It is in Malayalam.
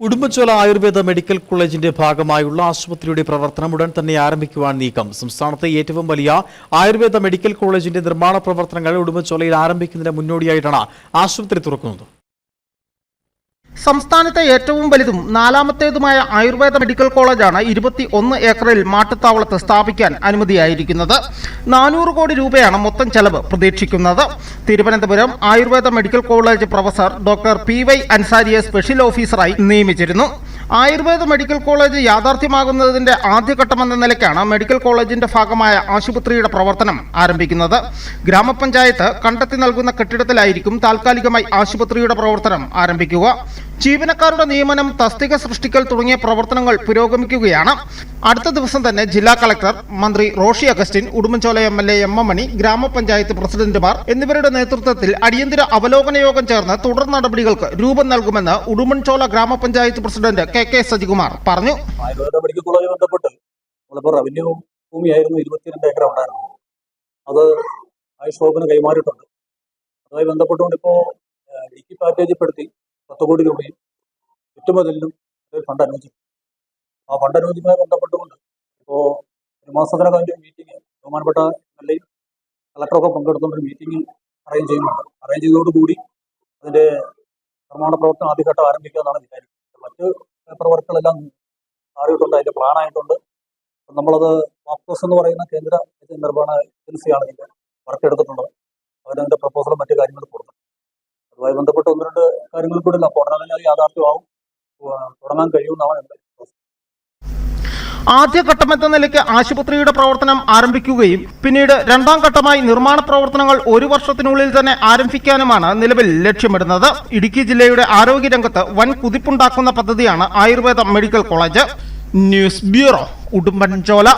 ഉടുമ്പൻചോല ആയുർവേദ മെഡിക്കൽ കോളേജിന്റെ ഭാഗമായുള്ള ആശുപത്രിയുടെ പ്രവർത്തനം ഉടൻ തന്നെ ആരംഭിക്കുവാൻ നീക്കം. സംസ്ഥാനത്തെ ഏറ്റവും വലിയ ആയുർവേദ മെഡിക്കൽ കോളേജിന്റെ നിർമ്മാണ പ്രവർത്തനങ്ങൾ ഉടുമ്പൻചോലയിൽ ആരംഭിക്കുന്നതിന് മുന്നോടിയായിട്ടാണ് ആശുപത്രി തുറക്കുന്നത്. സംസ്ഥാനത്തെ ഏറ്റവും വലുതും നാലാമത്തേതുമായ ആയുർവേദ മെഡിക്കൽ കോളേജാണ് ഇരുപത്തി ഒന്ന് ഏക്കറിൽ മാട്ടുത്താവളത്ത് സ്ഥാപിക്കാൻ അനുമതിയായിരിക്കുന്നത്. നാനൂറ് കോടി രൂപയാണ് മൊത്തം ചെലവ് പ്രതീക്ഷിക്കുന്നത്. Thiruvananthapuram Ayurveda medical college professor doctor P Y അൻസാരിയെ special ഓഫീസറായി നിയമിച്ചിരുന്നു. ആയുർവേദ മെഡിക്കൽ കോളേജ് യാഥാർത്ഥ്യമാകുന്നതിന്റെ ആദ്യഘട്ടമെന്ന നിലയ്ക്കാണ് മെഡിക്കൽ കോളേജിന്റെ ഭാഗമായ ആശുപത്രിയുടെ പ്രവർത്തനം ആരംഭിക്കുന്നത്. ഗ്രാമപഞ്ചായത്ത് കണ്ടെത്തി നൽകുന്ന കെട്ടിടത്തിലായിരിക്കും താൽക്കാലികമായി ആശുപത്രിയുടെ പ്രവർത്തനം ആരംഭിക്കുക. ജീവനക്കാരുടെ നിയമനം തസ്തിക സൃഷ്ടിക്കൽ തുടങ്ങിയ പ്രവർത്തനങ്ങൾ പുരോഗമിക്കുകയാണ്. അടുത്ത ദിവസം തന്നെ ജില്ലാ കളക്ടർ മന്ത്രി Roshi Augustine Udumbanchola M L A M M Mani ഗ്രാമപഞ്ചായത്ത് പ്രസിഡന്റുമാർ എന്നിവരുടെ നേതൃത്വത്തിൽ അടിയന്തര അവലോകന യോഗം ചേർന്ന് തുടർ നടപടികൾക്ക് രൂപം നൽകുമെന്ന് ഉടുമ്പൻചോല ഗ്രാമപഞ്ചായത്ത് പ്രസിഡന്റ് കെ കെ സജികുമാർ പറഞ്ഞു. മെഡിക്കൽ കോളേജ് ബന്ധപ്പെട്ട് ഭൂമിയായിരുന്നു ഇരുപത്തിരണ്ട് ഏക്കർ അത് ആയുഷ് വകുപ്പിന് കൈമാറിയിട്ടുണ്ട്. അതുമായി ബന്ധപ്പെട്ടുകൊണ്ട് ഇപ്പോൾ ഇടുക്കി പാക്കേജിൽ പെടുത്തി പത്ത് കോടി രൂപയും ചുറ്റുമതിലിനും ഒരു ഫണ്ട് അനുവദിച്ചു. ആ ഫണ്ട് അനുവദിക്കുമായി ബന്ധപ്പെട്ടുകൊണ്ട് ഇപ്പോൾ ഒരു മാസത്തിനകം അതിന്റെ മീറ്റിംഗ് ബഹുമാനപ്പെട്ട എം എൽ എയും കളക്ടറൊക്കെ പങ്കെടുത്തുകൊണ്ട് മീറ്റിംഗ് അറേഞ്ച് ചെയ്യുന്നുണ്ട്. അറേഞ്ച് ചെയ്തതോടുകൂടി അതിന്റെ നിർമ്മാണ പ്രവർത്തനം ആദ്യഘട്ടം ആരംഭിക്കുക എന്നാണ് വിചാരിക്കുന്നത്. മറ്റ് പേപ്പർ വർക്കുകളെല്ലാം മാറിയിട്ടുണ്ട് അതിന്റെ അപ്പം നമ്മളത് മാപ്കോസ് എന്ന് പറയുന്ന കേന്ദ്ര നിർമ്മാണ ഏജൻസിയാണ് ഇതിന്റെ വർക്ക് എടുത്തിട്ടുള്ളത്. അവരതിന്റെ പ്രപ്പോസലും മറ്റു കാര്യങ്ങളും കൊടുത്തു അതുമായി ബന്ധപ്പെട്ട് ഒന്ന് രണ്ട് കാര്യങ്ങൾ കൂടെ തന്നെ അത് യാഥാർത്ഥ്യമാവും. തുടങ്ങാൻ കഴിയുമെന്നാണ് എന്റെ. ആദ്യഘട്ടമെന്ന നിലയ്ക്ക് ആശുപത്രിയുടെ പ്രവർത്തനം ആരംഭിക്കുകയും പിന്നീട് രണ്ടാം ഘട്ടമായി നിർമ്മാണ പ്രവർത്തനങ്ങൾ ഒരു വർഷത്തിനുള്ളിൽ തന്നെ ആരംഭിക്കാനുമാണ് നിലവിൽ ലക്ഷ്യമിടുന്നത്. ഇടുക്കി ജില്ലയുടെ ആരോഗ്യരംഗത്ത് വൻ കുതിപ്പുണ്ടാക്കുന്ന പദ്ധതിയാണ് Ayurveda medical college. News bureau Udumbanchola.